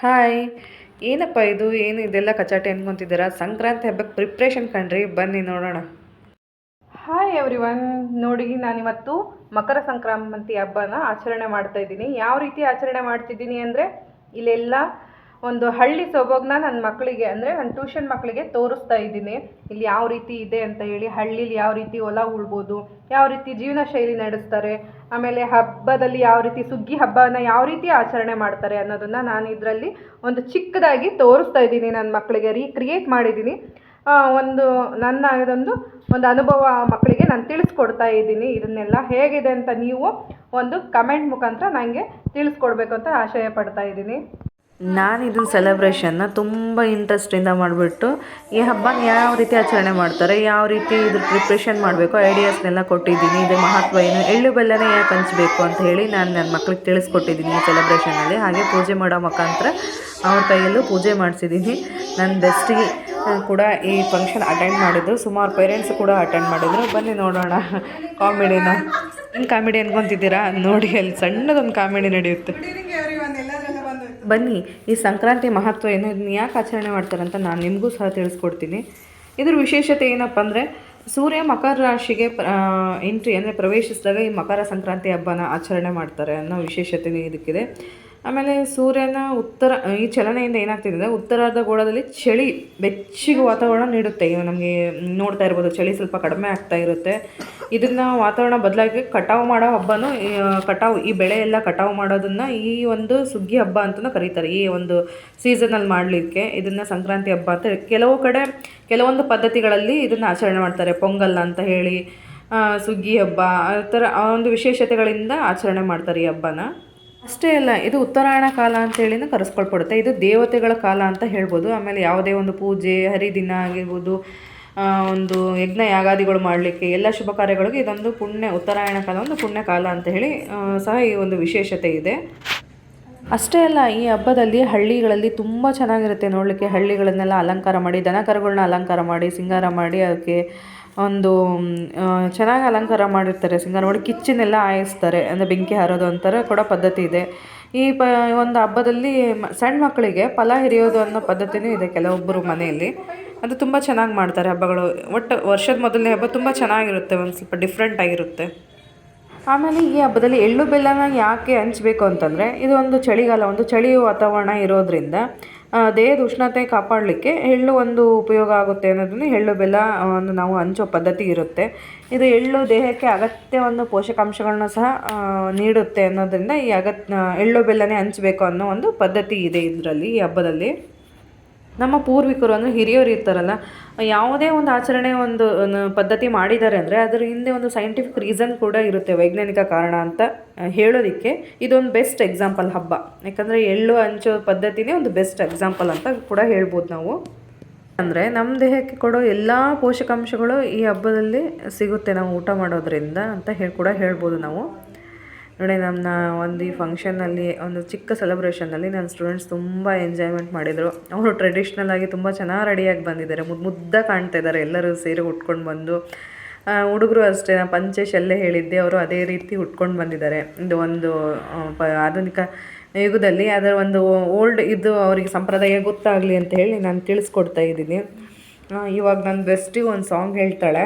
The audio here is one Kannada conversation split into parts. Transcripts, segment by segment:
ಹಾಯ್ ಏನಪ್ಪ ಇದು? ಏನು ಇದೆಲ್ಲ ಕಚಾಟೆ ಅನ್ಕೊಂತಿದ್ದೀರಾ? ಸಂಕ್ರಾಂತಿ ಹಬ್ಬಕ್ಕೆ ಪ್ರಿಪ್ರೇಷನ್ ಕಣ್ರಿ. ಬನ್ನಿ ನೋಡೋಣ. ಹಾಯ್ ಎವ್ರಿ ಒನ್ ನೋಡಿ ನಾನಿವತ್ತು ಮಕರ ಸಂಕ್ರಾಂತಿ ಹಬ್ಬನ ಆಚರಣೆ ಮಾಡ್ತಾ ಇದ್ದೀನಿ. ಯಾವ ರೀತಿ ಆಚರಣೆ ಮಾಡ್ತಿದ್ದೀನಿ ಅಂದರೆ, ಇಲ್ಲೆಲ್ಲ ಒಂದು ಹಳ್ಳಿ ಸೊಬಗನ್ನ ನನ್ನ ಮಕ್ಕಳಿಗೆ ಅಂದರೆ ನನ್ನ ಟ್ಯೂಷನ್ ಮಕ್ಕಳಿಗೆ ತೋರಿಸ್ತಾ ಇದ್ದೀನಿ. ಇಲ್ಲಿ ಯಾವ ರೀತಿ ಇದೆ ಅಂತ ಹೇಳಿ ಹಳ್ಳೀಲಿ ಯಾವ ರೀತಿ ಹೊಲ ಉಳ್ಬೋದು, ಯಾವ ರೀತಿ ಜೀವನ ಶೈಲಿ ನಡೆಸ್ತಾರೆ, ಆಮೇಲೆ ಹಬ್ಬದಲ್ಲಿ ಯಾವ ರೀತಿ ಸುಗ್ಗಿ ಹಬ್ಬನ ಯಾವ ರೀತಿ ಆಚರಣೆ ಮಾಡ್ತಾರೆ ಅನ್ನೋದನ್ನು ನಾನು ಇದರಲ್ಲಿ ಒಂದು ಚಿಕ್ಕದಾಗಿ ತೋರಿಸ್ತಾ ಇದ್ದೀನಿ ನನ್ನ ಮಕ್ಕಳಿಗೆ ರೀಕ್ರಿಯೇಟ್ ಮಾಡಿದ್ದೀನಿ. ಒಂದು ನನ್ನ ಇದೊಂದು, ಒಂದು ಅನುಭವ ಮಕ್ಕಳಿಗೆ ನಾನು ತಿಳಿಸ್ಕೊಡ್ತಾ ಇದ್ದೀನಿ. ಇದನ್ನೆಲ್ಲ ಹೇಗಿದೆ ಅಂತ ನೀವು ಒಂದು ಕಮೆಂಟ್ ಮುಖಾಂತರ ನನಗೆ ತಿಳಿಸ್ಕೊಡ್ಬೇಕು ಅಂತ ಆಶಯ ಪಡ್ತಾ ಇದ್ದೀನಿ. ನಾನು ಇದನ್ನ ಸೆಲೆಬ್ರೇಷನ್ನ ತುಂಬ ಇಂಟ್ರೆಸ್ಟಿಂದ ಮಾಡಿಬಿಟ್ಟು, ಈ ಹಬ್ಬನ ಯಾವ ರೀತಿ ಆಚರಣೆ ಮಾಡ್ತಾರೆ, ಯಾವ ರೀತಿ ಇದ್ರ ಪ್ರಿಪ್ರೇಷನ್ ಮಾಡಬೇಕು ಐಡಿಯಾಸ್ನೆಲ್ಲ ಕೊಟ್ಟಿದ್ದೀನಿ, ಇದು ಮಹತ್ವ ಏನು, ಎಳ್ಳು ಬೆಲ್ಲನೇ ಯಾಕೆ ಹಂಚಬೇಕು ಅಂತ ಹೇಳಿ ನಾನು ನನ್ನ ಮಕ್ಳಿಗೆ ತಿಳಿಸ್ಕೊಟ್ಟಿದ್ದೀನಿ ಈ ಸೆಲೆಬ್ರೇಷನಲ್ಲಿ ಹಾಗೆ ಪೂಜೆ ಮಾಡೋ ಮುಖಾಂತರ ಅವ್ರ ಕೈಯಲ್ಲೂ ಪೂಜೆ ಮಾಡಿಸಿದ್ದೀನಿ. ನನ್ನ ಬೆಸ್ಟಿಗೆ ಕೂಡ ಈ ಫಂಕ್ಷನ್ ಅಟೆಂಡ್ ಮಾಡಿದ್ರು ಸುಮಾರು ಪೇರೆಂಟ್ಸ್ ಕೂಡ ಅಟೆಂಡ್ ಮಾಡಿದ್ರು. ಬನ್ನಿ ನೋಡೋಣ ಕಾಮಿಡಿನ ಏನು ಕಾಮಿಡಿ ಅನ್ಕೊತಿದ್ದೀರಾ ನೋಡಿ, ಅಲ್ಲಿ ಸಣ್ಣದೊಂದು ಕಾಮಿಡಿ ನಡೆಯುತ್ತೆ. ಬನ್ನಿ, ಈ ಸಂಕ್ರಾಂತಿ ಮಹತ್ವ ಏನು? ಇದನ್ನ ಯಾಕೆ ಆಚರಣೆ ಮಾಡ್ತಾರಂತ ನಾನು ನಿಮಗೂ ಸಹ ತಿಳಿಸ್ಕೊಡ್ತೀನಿ. ಇದ್ರ ವಿಶೇಷತೆ ಏನಪ್ಪ ಅಂದರೆ, ಸೂರ್ಯ ಮಕರ ರಾಶಿಗೆ ಎಂಟ್ರಿ ಅಂದರೆ ಪ್ರವೇಶಿಸಿದಾಗ ಈ ಮಕರ ಸಂಕ್ರಾಂತಿ ಹಬ್ಬನ ಆಚರಣೆ ಮಾಡ್ತಾರೆ ಅನ್ನೋ ವಿಶೇಷತೆ ಇದಕ್ಕಿದೆ. ಆಮೇಲೆ ಸೂರ್ಯನ ಉತ್ತರ, ಈ ಚಲನೆಯಿಂದ ಏನಾಗ್ತಿದೆ, ಉತ್ತರಾರ್ಧ ಗೋಳದಲ್ಲಿ ಚಳಿ, ಬೆಚ್ಚಗೆ ವಾತಾವರಣ ನೀಡುತ್ತೆ. ಇವು ನಮಗೆ ನೋಡ್ತಾ ಇರ್ಬೋದು, ಚಳಿ ಸ್ವಲ್ಪ ಕಡಿಮೆ ಆಗ್ತಾ ಇರುತ್ತೆ. ಇದನ್ನು ವಾತಾವರಣ ಬದಲಾಗಿ ಕಟಾವು ಮಾಡೋ ಹಬ್ಬನೂ ಕಟಾವು, ಈ ಬೆಳೆ ಎಲ್ಲ ಕಟಾವು ಮಾಡೋದನ್ನು ಈ ಒಂದು ಸುಗ್ಗಿ ಹಬ್ಬ ಅಂತಲೂ ಕರೀತಾರೆ. ಈ ಒಂದು ಸೀಸನಲ್ಲಿ ಮಾಡಲಿಕ್ಕೆ ಇದನ್ನು ಸಂಕ್ರಾಂತಿ ಹಬ್ಬ ಅಂತ ಕೆಲವು ಕಡೆ, ಕೆಲವೊಂದು ಪದ್ಧತಿಗಳಲ್ಲಿ ಇದನ್ನು ಆಚರಣೆ ಮಾಡ್ತಾರೆ. ಪೊಂಗಲ್ ಅಂತ ಹೇಳಿ ಸುಗ್ಗಿ ಹಬ್ಬ, ಆ ಥರ ಒಂದು ವಿಶೇಷತೆಗಳಿಂದ ಆಚರಣೆ ಮಾಡ್ತಾರೆ ಈ ಹಬ್ಬನ. ಅಷ್ಟೇ ಅಲ್ಲ, ಇದು ಉತ್ತರಾಯಣ ಕಾಲ ಅಂತೇಳಿನೂ ಕರೆಸ್ಕೊಳ್ಪಡುತ್ತೆ. ಇದು ದೇವತೆಗಳ ಕಾಲ ಅಂತ ಹೇಳ್ಬೋದು. ಆಮೇಲೆ ಯಾವುದೇ ಒಂದು ಪೂಜೆ, ಹರಿದಿನ ಆಗಿರ್ಬೋದು ಒಂದು ಯಜ್ಞ ಯಾಗಾದಿಗಳು ಮಾಡಲಿಕ್ಕೆ ಎಲ್ಲ ಶುಭ ಕಾರ್ಯಗಳಿಗೆ ಇದೊಂದು ಪುಣ್ಯ, ಉತ್ತರಾಯಣ ಕಾಲ ಒಂದು ಪುಣ್ಯ ಕಾಲ ಅಂತ ಹೇಳಿ ಸಹ ಈ ಒಂದು ವಿಶೇಷತೆ ಇದೆ. ಅಷ್ಟೇ ಅಲ್ಲ, ಈ ಹಬ್ಬದಲ್ಲಿ ಹಳ್ಳಿಗಳಲ್ಲಿ ತುಂಬ ಚೆನ್ನಾಗಿರುತ್ತೆ ನೋಡಲಿಕ್ಕೆ. ಹಳ್ಳಿಗಳನ್ನೆಲ್ಲ ಅಲಂಕಾರ ಮಾಡಿ, ದನ ಕರುಗಳನ್ನ ಅಲಂಕಾರ ಮಾಡಿ, ಸಿಂಗಾರ ಮಾಡಿ, ಅದಕ್ಕೆ ಒಂದು ಚೆನ್ನಾಗಿ ಅಲಂಕಾರ ಮಾಡಿರ್ತಾರೆ. ಸಿಂಗಾರ ಮಾಡಿ ಕಿಚ್ಚನ್ನೆಲ್ಲ ಆಯಿಸ್ತಾರೆ ಅಂದರೆ ಬೆಂಕಿ ಹಾರೋದು ಅಂತಾರೆ, ಕೂಡ ಪದ್ಧತಿ ಇದೆ. ಈ ಪ, ಒಂದು ಹಬ್ಬದಲ್ಲಿ ಸಣ್ಣ ಮಕ್ಕಳಿಗೆ ಫಲ ಹಿರಿಯೋದು ಅನ್ನೋ ಪದ್ಧತಿನೂ ಇದೆ ಕೆಲವೊಬ್ಬರು ಮನೆಯಲ್ಲಿ. ಅದು ತುಂಬ ಚೆನ್ನಾಗಿ ಮಾಡ್ತಾರೆ ಹಬ್ಬಗಳು. ಒಟ್ಟು ವರ್ಷದ ಮೊದಲನೇ ಹಬ್ಬ ತುಂಬ ಚೆನ್ನಾಗಿರುತ್ತೆ, ಒಂದು ಸ್ವಲ್ಪ ಡಿಫ್ರೆಂಟ್ ಆಗಿರುತ್ತೆ. ಆಮೇಲೆ ಈ ಹಬ್ಬದಲ್ಲಿ ಎಳ್ಳು ಬೆಲ್ಲನ ಯಾಕೆ ಹಂಚಬೇಕು ಅಂತಂದರೆ, ಇದು ಒಂದು ಚಳಿಗಾಲ, ಒಂದು ಚಳಿ ವಾತಾವರಣ ಇರೋದರಿಂದ ದೇಹದ ಉಷ್ಣತೆ ಕಾಪಾಡಲಿಕ್ಕೆ ಎಳ್ಳು ಒಂದು ಉಪಯೋಗ ಆಗುತ್ತೆ ಅನ್ನೋದನ್ನು ಎಳ್ಳು ಬೆಲ್ಲ ಒಂದು ನಾವು ಹಂಚೋ ಪದ್ಧತಿ ಇರುತ್ತೆ. ಇದು ಎಳ್ಳು ದೇಹಕ್ಕೆ ಅಗತ್ಯ ಒಂದು ಪೋಷಕಾಂಶಗಳನ್ನ ಸಹ ನೀಡುತ್ತೆ ಅನ್ನೋದರಿಂದ ಈ ಅಗತ್ಯ, ಎಳ್ಳು ಬೆಲ್ಲನೇ ಹಂಚಬೇಕು ಅನ್ನೋ ಒಂದು ಪದ್ಧತಿ ಇದೆ ಇದರಲ್ಲಿ, ಈ ಹಬ್ಬದಲ್ಲಿ. ನಮ್ಮ ಪೂರ್ವಿಕರು ಅಂದರೆ ಹಿರಿಯರು ಇರ್ತಾರಲ್ಲ, ಯಾವುದೇ ಒಂದು ಆಚರಣೆ ಒಂದು ಪದ್ಧತಿ ಮಾಡಿದ್ದಾರೆ ಅಂದರೆ ಅದರ ಹಿಂದೆ ಒಂದು ಸೈಂಟಿಫಿಕ್ ರೀಸನ್ ಕೂಡ ಇರುತ್ತೆ, ವೈಜ್ಞಾನಿಕ ಕಾರಣ ಅಂತ ಹೇಳೋದಕ್ಕೆ. ಇದೊಂದು ಬೆಸ್ಟ್ ಎಕ್ಸಾಂಪಲ್ ಹಬ್ಬ. ಯಾಕಂದರೆ ಎಳ್ಳು ಹಂಚೋ ಪದ್ಧತಿನೇ ಒಂದು ಬೆಸ್ಟ್ ಎಕ್ಸಾಂಪಲ್ ಅಂತ ಕೂಡ ಹೇಳ್ಬೋದು ನಾವು. ಅಂದರೆ ನಮ್ಮ ದೇಹಕ್ಕೆ ಕೊಡೋ ಎಲ್ಲ ಪೋಷಕಾಂಶಗಳು ಈ ಹಬ್ಬದಲ್ಲಿ ಸಿಗುತ್ತೆ, ನಾವು ಊಟ ಮಾಡೋದ್ರಿಂದ ಅಂತ ಹೇಳಿ ಕೂಡ ಹೇಳ್ಬೋದು ನಾವು. ನೋಡಿ ನಮ್ಮ ಒಂದು ಈ ಫಂಕ್ಷನ್ನಲ್ಲಿ ಒಂದು ಚಿಕ್ಕ ಸೆಲೆಬ್ರೇಷನಲ್ಲಿ ನನ್ನ ಸ್ಟೂಡೆಂಟ್ಸ್ ತುಂಬ ಎಂಜಾಯ್ಮೆಂಟ್ ಮಾಡಿದರು. ಅವರು ಟ್ರೆಡಿಷ್ನಲ್ ಆಗಿ ತುಂಬ ಚೆನ್ನಾಗಿ ರೆಡಿಯಾಗಿ ಬಂದಿದ್ದಾರೆ. ಮುದ್ದು ಮುದ್ದ ಕಾಣ್ತಾ ಇದ್ದಾರೆ. ಎಲ್ಲರೂ ಸೇರಿ ಉಟ್ಕೊಂಡು ಬಂದು ಹುಡುಗರು ಅಷ್ಟೇ ಪಂಚೆ ಶಲ್ಲೆ ಹೇಳಿದ್ದೆ, ಅವರು ಅದೇ ರೀತಿ ಉಟ್ಕೊಂಡು ಬಂದಿದ್ದಾರೆ. ಇದು ಒಂದು ಪ, ಆಧುನಿಕ ಯುಗದಲ್ಲಿ, ಅದರ ಒಂದು ಓಲ್ಡ್ ಇದು ಅವರಿಗೆ ಸಂಪ್ರದಾಯ ಗೊತ್ತಾಗಲಿ ಅಂತ ಹೇಳಿ ನಾನು ತಿಳಿಸ್ಕೊಡ್ತಾ ಇದ್ದೀನಿ. ಇವಾಗ ನನ್ನ ಬೆಸ್ಟಿಗೆ ಒಂದು ಸಾಂಗ್ ಹೇಳ್ತಾಳೆ.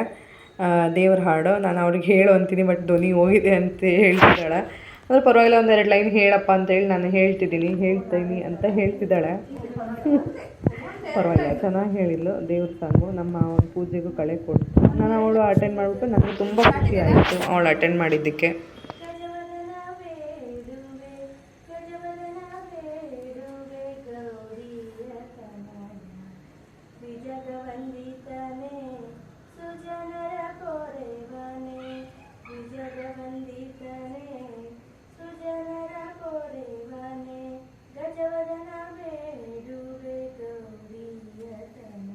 ದೇವ್ರ ಹಾಡು, ನಾನು ಅವ್ರಿಗೆ ಹೇಳು ಅಂತೀನಿ, ಬಟ್ ಧ್ವನಿ ಹೋಗಿದೆ ಅಂತ ಹೇಳ್ತಿದ್ದಾಳೆ. ಅಂದರೆ ಪರವಾಗಿಲ್ಲ ಒಂದೆರಡು ಲೈನ್ ಹೇಳಪ್ಪ ಅಂತೇಳಿ ನಾನು ಹೇಳ್ತಿದ್ದೀನಿ ಹೇಳ್ತೀನಿ ಅಂತ ಹೇಳ್ತಿದ್ದಾಳೆ. ಪರವಾಗಿಲ್ಲ, ಚೆನ್ನಾಗಿ ಹೇಳಿದ್ಲು ದೇವ್ರ ಸಾಂಗು. ನಮ್ಮ ಒಂದು ಪೂಜೆಗೂ ಕಳೆ ಕೊಡ್ತು. ನಾನು ಅವಳು ಅಟೆಂಡ್ ಮಾಡಿಬಿಟ್ಟು ನನಗೆ ತುಂಬ ಖುಷಿ ಆಯಿತು ಅವಳು ಅಟೆಂಡ್ ಮಾಡಿದ್ದಕ್ಕೆ. സുജനര പോലെ വനെ വിജയവന്ദിതനെ സുജനര പോലെ വനെ ഗജവദന വേടുവെ ഗൗരിയതന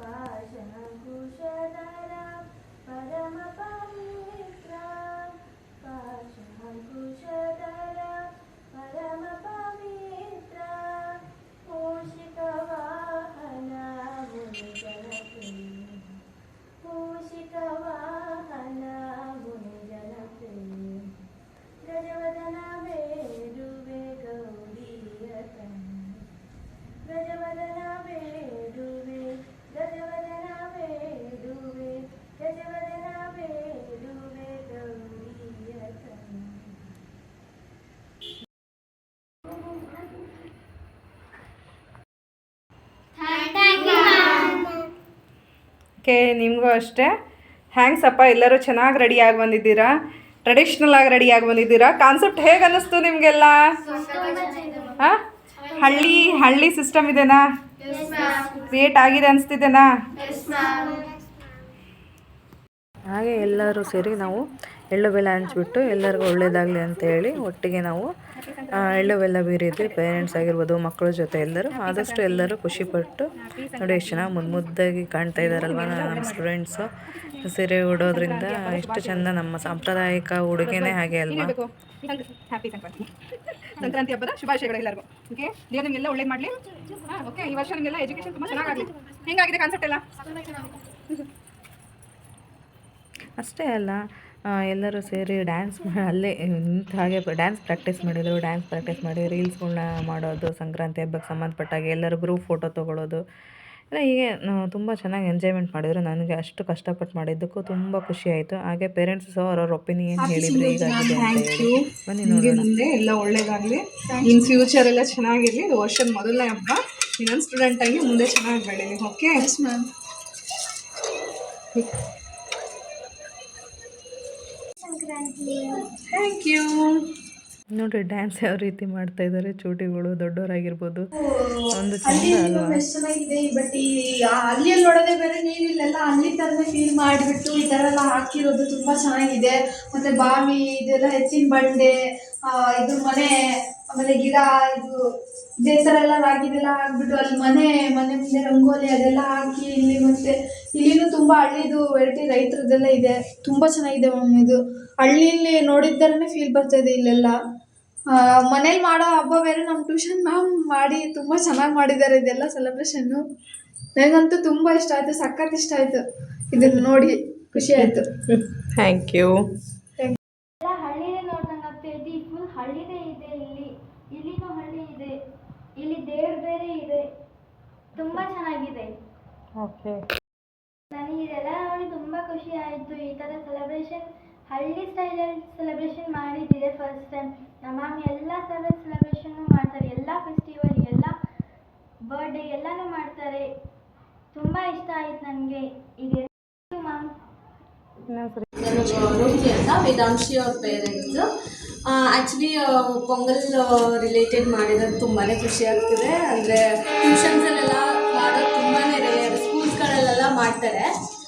പാശകുശധര പരമ പവിത്ര പാശകുശധര ಓಕೆ, ನಿಮಗೂ ಅಷ್ಟೇ. ಹ್ಯಾಂಗ್ಸ್ ಅಪ್ಪ, ಎಲ್ಲರೂ ಚೆನ್ನಾಗಿ ರೆಡಿಯಾಗಿ ಬಂದಿದ್ದೀರಾ? ಟ್ರೆಡಿಷ್ನಲ್ ಆಗಿ ರೆಡಿಯಾಗಿ ಬಂದಿದ್ದೀರಾ? ಕಾನ್ಸೆಪ್ಟ್ ಹೇಗೆ ಅನ್ನಿಸ್ತು ನಿಮಗೆಲ್ಲ? ಹಳ್ಳಿ ಹಳ್ಳಿ ಸಿಸ್ಟಮ್ ಇದೆನಾ? ಕ್ರಿಯೇಟ್ ಆಗಿದೆ ಅನಿಸ್ತಿದೆನಾ? ಹಾಗೆ ಎಲ್ಲರೂ ಸೇರಿ ನಾವು ಎಳ್ಳು ಬೆಲ್ಲ ಹಂಚ್ಬಿಟ್ಟು ಎಲ್ಲರಿಗೂ ಒಳ್ಳೇದಾಗಲಿ ಅಂತ ಹೇಳಿ ಒಟ್ಟಿಗೆ ನಾವು ಎಳ್ಳು ಬೆಲ್ಲ ಬೀರಿದ್ವಿ. ಪೇರೆಂಟ್ಸ್ ಆಗಿರ್ಬೋದು ಮಕ್ಕಳ ಜೊತೆ ಎಲ್ಲರೂ. ಆದಷ್ಟು ಎಲ್ಲರೂ ಖುಷಿಪಟ್ಟು ನೋಡಿ ಎಷ್ಟು ಚೆನ್ನಾಗಿ ಮುದ್ದು ಮುದ್ದಾಗಿ ಕಾಣ್ತಾ ಇದ್ದಾರಲ್ವ ನಮ್ಮ ಸ್ಟೂಡೆಂಟ್ಸು ಸೀರೆ ಉಡೋದ್ರಿಂದ ಎಷ್ಟು ಚೆಂದ ನಮ್ಮ ಸಾಂಪ್ರದಾಯಿಕ ಉಡುಗೆನೇ ಹಾಗೆ ಅಲ್ವಾ? ಹ್ಯಾಪಿ ಸಂಕ್ರಾಂತಿ ಸಂಕ್ರಾಂತಿ ಹಬ್ಬದ ಶುಭಾಶಯಗಳು ಎಲ್ಲರಿಗೂ ಓಕೆ ದೇವ್ರು ನಿಮಗೆಲ್ಲ ಒಳ್ಳೇದು ಮಾಡಲಿ. ಓಕೆ ಈ ವರ್ಷ ನಿಮಗೆಲ್ಲ ಎಜುಕೇಷನ್ ತುಂಬ ಚೆನ್ನಾಗಾಗಲಿ. ಹೆಂಗಾಗಿದೆ ಕಾನ್ಸೆಪ್ಟ್ ಎಲ್ಲ? ಅಷ್ಟೇ ಅಲ್ಲ ಎಲ್ಲರೂ ಸೇರಿ ಡ್ಯಾನ್ಸ್ ಅಲ್ಲೇ ನಿಂತು ಹಾಗೆ ಡ್ಯಾನ್ಸ್ ಪ್ರಾಕ್ಟೀಸ್ ಮಾಡಿದರು ಡ್ಯಾನ್ಸ್ ಪ್ರಾಕ್ಟೀಸ್ ಮಾಡಿ ರೀಲ್ಸ್ಗಳನ್ನ ಮಾಡೋದು ಸಂಕ್ರಾಂತಿ ಹಬ್ಬಕ್ಕೆ ಸಂಬಂಧಪಟ್ಟಾಗೆ ಎಲ್ಲರೂ ಗ್ರೂಪ್ ಫೋಟೋ ತೊಗೊಳೋದು. ಎಲ್ಲ ಹೀಗೆ ತುಂಬ ಚೆನ್ನಾಗಿ ಎಂಜಾಯ್ಮೆಂಟ್ ಮಾಡಿದರು. ನನಗೆ ಅಷ್ಟು ಕಷ್ಟಪಟ್ಟು ಮಾಡಿದ್ದಕ್ಕೂ ತುಂಬ ಖುಷಿ ಆಯಿತು. ಹಾಗೆ ಪೇರೆಂಟ್ಸ್ ಸಹ ಅವ್ರವ್ರ ಒಪಿನಿಯನ್ ಹೇಳಿದ್ರು ಈಗ ಅಂತ ಹೇಳಿ. ಬನ್ನಿ ನಿಮಗೆ ಮುಂದೆ ಎಲ್ಲ ಒಳ್ಳೇದಾಗಲಿ. ಇನ್ ಫ್ಯೂಚರ್ ಎಲ್ಲ ಚೆನ್ನಾಗಿರಲಿ. ಇದು ವರ್ಷದ ಮೊದಲನೇ ಹಬ್ಬ. ಇನ್ನೊಂದು ಸ್ಟೂಡೆಂಟಾಗಿ ಮುಂದೆ ಚೆನ್ನಾಗಿ ಬೆಳೀಲಿ. ಓಕೆ ಮ್ಯಾಮ್ ಥ್ಯಾಂಕ್ ಯು ನೋಡ್ರಿ ಡ್ಯಾನ್ಸ್ ಯಾವ ರೀತಿ ಮಾಡ್ತಾ ಇದ್ದಾರೆ ಚೂಟಿಗಳು ದೊಡ್ಡವರಾಗಿರ್ಬೋದು. ಒಂದು ಚೆನ್ನಾಗಿದೆ ಬಟ್ ಈ ಅಲ್ಲಿಯಲ್ಲಿ ನೋಡೋದೇ ಬೇರೆ ನೀವು ಇಲ್ಲೆಲ್ಲ ಅಲ್ಲಿ ಥರನೇ ಫೀಲ್ ಮಾಡಿಬಿಟ್ಟು ಈ ಥರ ಎಲ್ಲ ಹಾಕಿರೋದು ತುಂಬ ಚೆನ್ನಾಗಿದೆ. ಮತ್ತೆ ಬಾವಿ ಇದೆಲ್ಲ ಹೆಚ್ಚಿನ ಬಂಡೆ ಇದು ಮನೆ ಆಮೇಲೆ ಗಿಡ, ಇದು ಬೇಸರ ಎಲ್ಲ ರಾಗಿದೆಲ್ಲ ಹಾಕ್ಬಿಟ್ಟು ಅಲ್ಲಿ ಮನೆ ಮನೆ ಮುಂದೆ ರಂಗೋಲಿ ಅದೆಲ್ಲ ಹಾಕಿ ಇಲ್ಲಿ ಮತ್ತೆ ಇಲ್ಲಿನೂ ತುಂಬ ಹಳ್ಳಿದು ವೆರೈಟಿ ರೈತರದ್ದೆಲ್ಲ ಇದೆ. ತುಂಬ ಚೆನ್ನಾಗಿದೆ ಮ್ಯಾಮ್ ಇದು. ಹಳ್ಳಿಲಿ ನೋಡಿದ್ದರೇ ಫೀಲ್ ಬರ್ತಾ ಇದೆ ಇಲ್ಲೆಲ್ಲ ಮನೇಲಿ ಮಾಡೋ ಹಬ್ಬ ಬೇರೆ ನಮ್ಮ ಟ್ಯೂಷನ್ ಮ್ಯಾಮ್ ಮಾಡಿ ತುಂಬ ಚೆನ್ನಾಗಿ ಮಾಡಿದ್ದಾರೆ ಇದೆಲ್ಲ ಸೆಲೆಬ್ರೇಷನ್ನು ನನಗಂತೂ ತುಂಬ ಇಷ್ಟ ಆಯಿತು, ಸಖತ್ ಇಷ್ಟ ಆಯಿತು. ಇದನ್ನು ನೋಡಿ, ಖುಷಿ ಆಯಿತು. ಥ್ಯಾಂಕ್ ಯು ಎಲ್ಲ ಹಳ್ಳಿನೇ ನೋಡ್ದಂಗೆ ಆಗ್ತೈತಿ ಫುಲ್ ಹಳ್ಳಿನೇ ಇದೆ ಇಲ್ಲಿ ಇಲ್ಲಿನೂ ಹಳ್ಳಿ ಇದೆ ಇಲ್ಲಿ ದೇವ್ರ ಬೇರೆ ಇದೆ. ತುಂಬಾ ಚೆನ್ನಾಗಿದೆ. ಓಕೆ. ನನಗೆ ಇದೆಲ್ಲ ನೋಡಿ ತುಂಬಾ ಖುಷಿ ಆಯಿತು. ಈ ಥರ ಸೆಲೆಬ್ರೇಷನ್ ಹಳ್ಳಿ ಸ್ಟೈಲ್ ಸೆಲೆಬ್ರೇಷನ್ ಮಾಡಿದ್ದಿದೆ ಫಸ್ಟ್ ಟೈಮ್ ನಮ್ಮ ಮ್ಯಾಮ್ ಎಲ್ಲ ಥರದ ಸೆಲೆಬ್ರೇಷನ್ ಮಾಡ್ತಾರೆ. ಎಲ್ಲ ಫೆಸ್ಟಿವಲ್ ಎಲ್ಲ ಬರ್ಡೇ ಎಲ್ಲನೂ ಮಾಡ್ತಾರೆ. ತುಂಬಾ ಇಷ್ಟ ಆಯ್ತು ನನಗೆ. ಇದೆ ಮ್ಯಾಮ್ ಅಂತ. ವೇದಾಂಶಿ ಅವ್ರ ಪೇರೆಂಟ್ಸ್. ಆ್ಯಕ್ಚುಲಿ ಪೊಂಗಲ್ ರಿಲೇಟೆಡ್ ಮಾಡಿರೋದು ತುಂಬಾ ಖುಷಿ ಆಗ್ತಿದೆ. ಅಂದರೆ ಟ್ಯೂಷನ್ಸಲ್ಲೆಲ್ಲ ಮಾಡೋದು ತುಂಬಾ ರೇರ್ ಸ್ಕೂಲ್ಸ್ಗಳಲ್ಲೆಲ್ಲ ಮಾಡ್ತಾರೆ.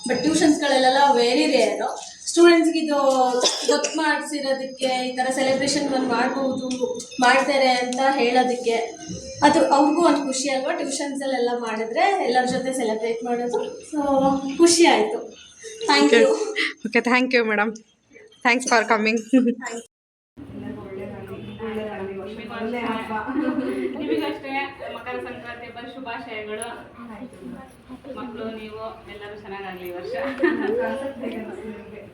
ಬಟ್ ಟ್ಯೂಷನ್ಸ್ಗಳಲ್ಲೆಲ್ಲ ವೆರಿ ರೇರು ಸ್ಟೂಡೆಂಟ್ಸ್ಗೆ ಇದು ಗೊತ್ತು ಮಾಡಿಸಿರೋದಕ್ಕೆ ಈ ಥರ ಸೆಲೆಬ್ರೇಷನ್ ಒಂದು ಮಾಡ್ಬೋದು ಮಾಡ್ತಾರೆ ಅಂತ ಹೇಳೋದಕ್ಕೆ ಅದು ಅವ್ರಿಗೂ ಒಂದು ಖುಷಿ ಅಲ್ವಾ? ಟ್ಯೂಷನ್ಸಲ್ಲೆಲ್ಲ ಮಾಡಿದ್ರೆ ಎಲ್ಲರ ಜೊತೆ ಸೆಲೆಬ್ರೇಟ್ ಮಾಡೋದು. ಸೊ ಖುಷಿ ಆಯಿತು. Thank you okay thank you madam thanks for coming ನಿಮಗಷ್ಟೇ Makara Sankranti ಹಬ್ಬದ ಶುಭಾಶಯಗಳು. ಮಕ್ಕಳು ನೀವು ಎಲ್ಲರೂ ಚೆನ್ನಾಗಾಗಲಿ ಈ ವರ್ಷ.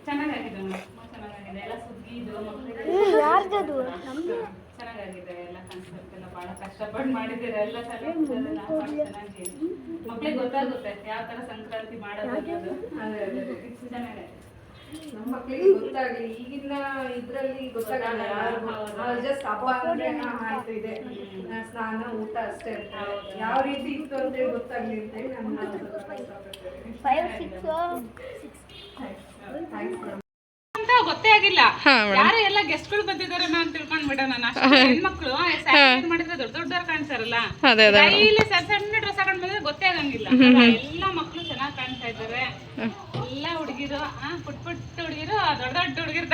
ಚೆನ್ನಾಗಾಗಿದೆ ಚೆನ್ನಾಗಾಗಿದೆ. ಎಲ್ಲ ಸುಗ್ಗಿ ಇದು ಮಕ್ಕಳಿಗೆ ಚೆನ್ನಾಗಾಗಿದೆ. ಎಲ್ಲ ಕಾನ್ಸೆಪ್ಟ್ ಎಲ್ಲ ಬಹಳ ಕಷ್ಟಪಟ್ಟು ಮಾಡಿದ್ದೀರಾ ಎಲ್ಲ ಚೆನ್ನಾಗಿ. ಮಕ್ಳಿಗೆ ಗೊತ್ತಾಗುತ್ತೆ ಯಾವ ತರ ಸಂಕ್ರಾಂತಿ ಮಾಡೋದು ಚೆನ್ನಾಗಿದೆ ನಮ್ಮ ಮಕ್ಕಳಿಗೆ ಗೊತ್ತಾಗಲಿ ಈಗಿನ ಇದರಲ್ಲಿ ಗೊತ್ತಾಗಲ್ಲ ಜಸ್ಟ್ ಹಬ್ಬ ಅಂದ್ರೆ ಆಯ್ತು ಇದೆ. ಸ್ನಾನ ಊಟ ಅಷ್ಟೇ ಅಂತ. ಯಾವ ರೀತಿ ಇತ್ತು ಅಂತೇಳಿ ಗೊತ್ತಾಗ್ಲಿ ಅಂತೇಳಿ ನಮ್ಮ ಫೈವ್ ಸಿಕ್ಸ್ ಅಂತ ಗೊತ್ತೇ ಆಗಿಲ್ಲ. ಯಾರು ಎಲ್ಲ ಗೆಸ್ಟ್ಗಳು ಬಂದಿದ್ದಾರೆ ಅಂತ ತಿಳ್ಕೊಂಡ್ ಬಿಡೋಣ ಹೆಣ್ಮಕ್ಳು ಮಾಡಿದ್ರೆ ದೊಡ್ಡ ದೊಡ್ಡವ್ರು ಕಾಣ್ತಾರಲ್ಲ. ಡೈಲಿ ಸಣ್ಣ ಸಣ್ಣ ಡ್ರೆಸ್ ಹಾಕೊಂಡ್ ಬಂದ್ರೆ ಗೊತ್ತೇ ಆಗಂಗಿಲ್ಲ. ಎಲ್ಲ ಮಕ್ಳು ಕಾಣ್ತಾ ಇದ್ದಾರೆ ಎಲ್ಲ ಹುಡುಗಿರು ಪುಟ್ ಪುಟ್ಟ ಹುಡುಗಿರು ದೊಡ್ಡ ದೊಡ್ಡ ಹುಡುಗಿರ್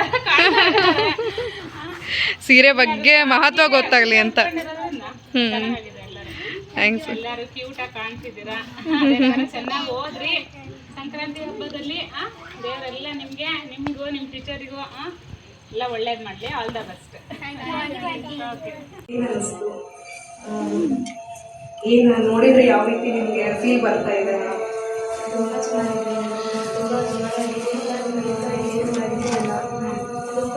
ಸೀರೆ ಬಗ್ಗೆ ಮಹತ್ವ ಗೊತ್ತಾಗ್ಲಿ ಅಂತ. ಹ್ಮ್. ಚೆನ್ನಾಗಿದೆ ಎಲ್ಲರೂ. ಎಲ್ಲರೂ ಕ್ಯೂಟ್ ಆಗಿ ಕಾಣ್ತಿದ್ದೀರಾ? ಚೆನ್ನಾಗಿ ಓದ್ರಿ ಸಂಕ್ರಾಂತಿ ಹಬ್ಬದಲ್ಲಿ ದೇವರೆಲ್ಲ ನಿಮ್ಗೆ ನಿಮ್ಗೂ ನಿಮ್ ಟೀಚರಿಗೂ ಎಲ್ಲ ಒಳ್ಳೇದ್ ಮಾಡ್ಲಿ. ಆಲ್ ದ ಬೆಸ್ಟ್ ಏನು ನೋಡಿದ್ರೆ ಯಾವ ರೀತಿ ನಿಮಗೆ ಫೀಲ್ ಬರ್ತಾ ಇದೆ? ತುಂಬ ಚೆನ್ನಾಗಿದೆ ಏನು ಮಾಡಿದ್ದೀರಲ್ಲ ತುಂಬ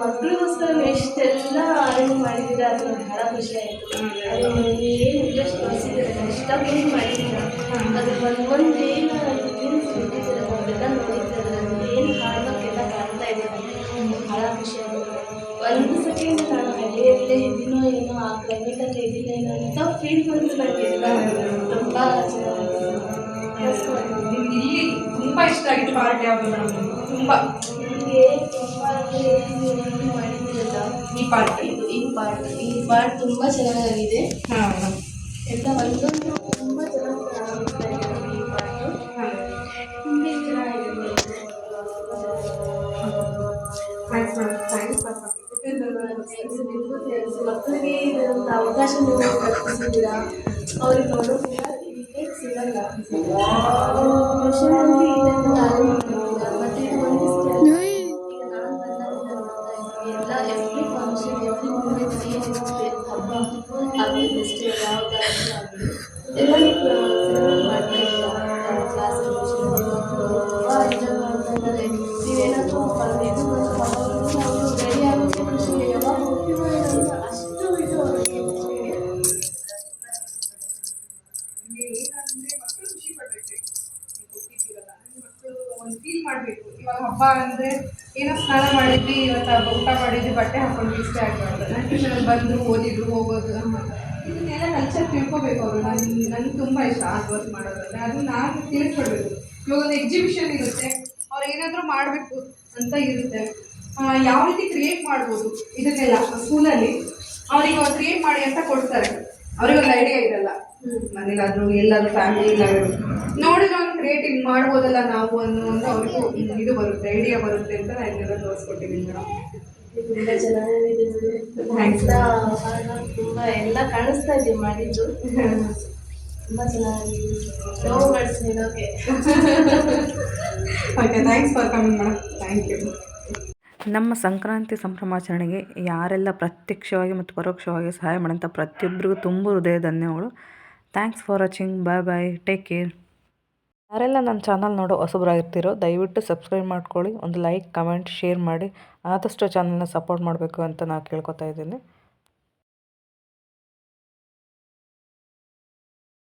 ಮಕ್ಕಳಿಗೋಸ್ಕರ ಎಷ್ಟೆಲ್ಲ ಅರೇಂಜ್ ಮಾಡಿದ್ದೀರ ಅದು ನನಗೆ ಭಾಳ ಖುಷಿ ಆಯಿತು ಅದು ಏನು ಇಂಟ್ರೆಸ್ಟ್ ತೋರಿಸಿದ್ದೀರ ಇಷ್ಟಪಟ್ಟು ಮಾಡಿದ್ದೀರ ಅದು ಒಂದು ಒಂದು ಏನು ಎಲ್ಲ ಕಾಣ್ತಾ ಇದೆ ಭಾಳ ಖುಷಿ ಒಂದು ನಾನು ಹಳ್ಳಿಯಲ್ಲೇ ಇದ್ದೀನೋ ಏನೋ ಆ ಇದ್ದೀನೋ ಏನೋ ಅಂತ ಫೀಲ್ ನನಗೆ ತುಂಬ ಚೆನ್ನಾಗಿದೆ ತುಂಬ ಇಷ್ಟ ಆಗಿತ್ತು ಪಾರ್ಟ್ ಯಾವುದು ತುಂಬ. ಈ ಪಾರ್ಟಿ? ಇದು ಈ ಪಾರ್ಟ್. ಈ ಪಾರ್ಟ್ ತುಂಬ ಚೆನ್ನಾಗಿದೆ. ಹಾಂ. ಎಲ್ಲ ಒಂದೊಂದು ತುಂಬ ಚೆನ್ನಾಗಿ ಥ್ಯಾಂಕ್ಸ್ ಮೇಡಮ್ ಮಕ್ಕಳಿಗೆ ಅವಕಾಶ ನೀವು ಕಲ್ಪಿಸಿದ್ದೀರಾ? ಅವ್ರಿಗೆ ಒಂದು ಫೀಲ್ ಮಾಡಬೇಕು. ಇವಾಗ ಹಬ್ಬ ಅಂದರೆ ಏನೋ ಸ್ನಾನ ಮಾಡಿದ್ವಿ, ಇವತ್ತು ಹಬ್ಬ ಊಟ ಮಾಡಿದ್ವಿ, ಬಟ್ಟೆ ಹಾಕೊಂಡು ಇಷ್ಟೇ ಆಗಬಾರ್ದು. ನಾನು ಟ್ಯೂಷನಲ್ಲಿ ಬಂದರು, ಓದಿದ್ರು, ಹೋಗೋದು ಇದನ್ನೆಲ್ಲ ಕಲ್ಚರ್ ತಿಳ್ಕೊಬೇಕು ಅವರು. ನಾನು, ನನಗೆ ತುಂಬ ಇಷ್ಟ ಆರ್ಟ್ ವರ್ಕ್ ಮಾಡೋದಂದರೆ ಅದು ನಾನು ತಿಳಿಸ್ಕೊಡ್ಬೇಕು ಇವಾಗ ಒಂದು ಎಕ್ಸಿಬಿಷನ್ ಇರುತ್ತೆ. ಅವ್ರು ಏನಾದರೂ ಮಾಡಬೇಕು ಅಂತ ಇರುತ್ತೆ. ಯಾವ ರೀತಿ ಕ್ರಿಯೇಟ್ ಮಾಡ್ಬೋದು ಇದನ್ನೆಲ್ಲ ಸ್ಕೂಲಲ್ಲಿ ಅವ್ರಿಗೆ ಅವ್ರು ಕ್ರಿಯೇಟ್ ಮಾಡಿ ಅಂತ ಕೊಡ್ತಾರೆ. ಅವ್ರಿಗೆ ಒಂದು ಐಡಿಯಾ ಇರಲ್ಲ. ಮನೇಲಾದ್ರೂ ಎಲ್ಲಾದ್ರೂ ಫ್ಯಾಮಿಲಿ ನೋಡಿದ್ರೆ ಒಂದು ಕ್ರಿಯೇಟಿವ್ ಮಾಡ್ಬೋದಲ್ಲ ನಾವು ಅನ್ನೋ ಒಂದು ಅವ್ರಿಗೂ ಇದು ಬರುತ್ತೆ ಐಡಿಯಾ ಬರುತ್ತೆ ಅಂತ ನಾನು ಇದೆಲ್ಲ ತೋರಿಸ್ಕೊಟ್ಟಿದ್ದೀನಿ ಮೇಡಮ್. ತುಂಬ ಚೆನ್ನಾಗಿದೆ Thanks. ತುಂಬ ಎಲ್ಲ ಕಾಣಿಸ್ತಾ ಇದೆ ಮಾಡಿದ್ದು. ತುಂಬ ಚೆನ್ನಾಗಿದೆ ಲವ್ ಬರ್ಡ್ಸ್ ಹೇಳೋಕೆ okay thanks for coming madam thank you ನಮ್ಮ ಸಂಕ್ರಾಂತಿ ಸಂಭ್ರಮಾಚರಣೆಗೆ ಯಾರೆಲ್ಲ ಪ್ರತ್ಯಕ್ಷವಾಗಿ ಮತ್ತು ಪರೋಕ್ಷವಾಗಿ ಸಹಾಯ ಮಾಡೋಂಥ ಪ್ರತಿಯೊಬ್ಬರಿಗೂ ತುಂಬ ಹೃದಯ ಧನ್ಯವಾದಗಳು. Thanks for watching bye bye take care ಯಾರೆಲ್ಲ ನನ್ನ ಚಾನಲ್ ನೋಡೋ ಹೊಸಬರಾಗಿರ್ತೀರೋ, ದಯವಿಟ್ಟು ಸಬ್ಸ್ಕ್ರೈಬ್ ಮಾಡ್ಕೊಳ್ಳಿ. ಒಂದು ಲೈಕ್ ಕಮೆಂಟ್ ಶೇರ್ ಮಾಡಿ. ಆದಷ್ಟು ಚಾನಲ್ನ ಸಪೋರ್ಟ್ ಮಾಡಬೇಕು ಅಂತ ನಾನು ಕೇಳ್ಕೊತಾ ಇದ್ದೀನಿ.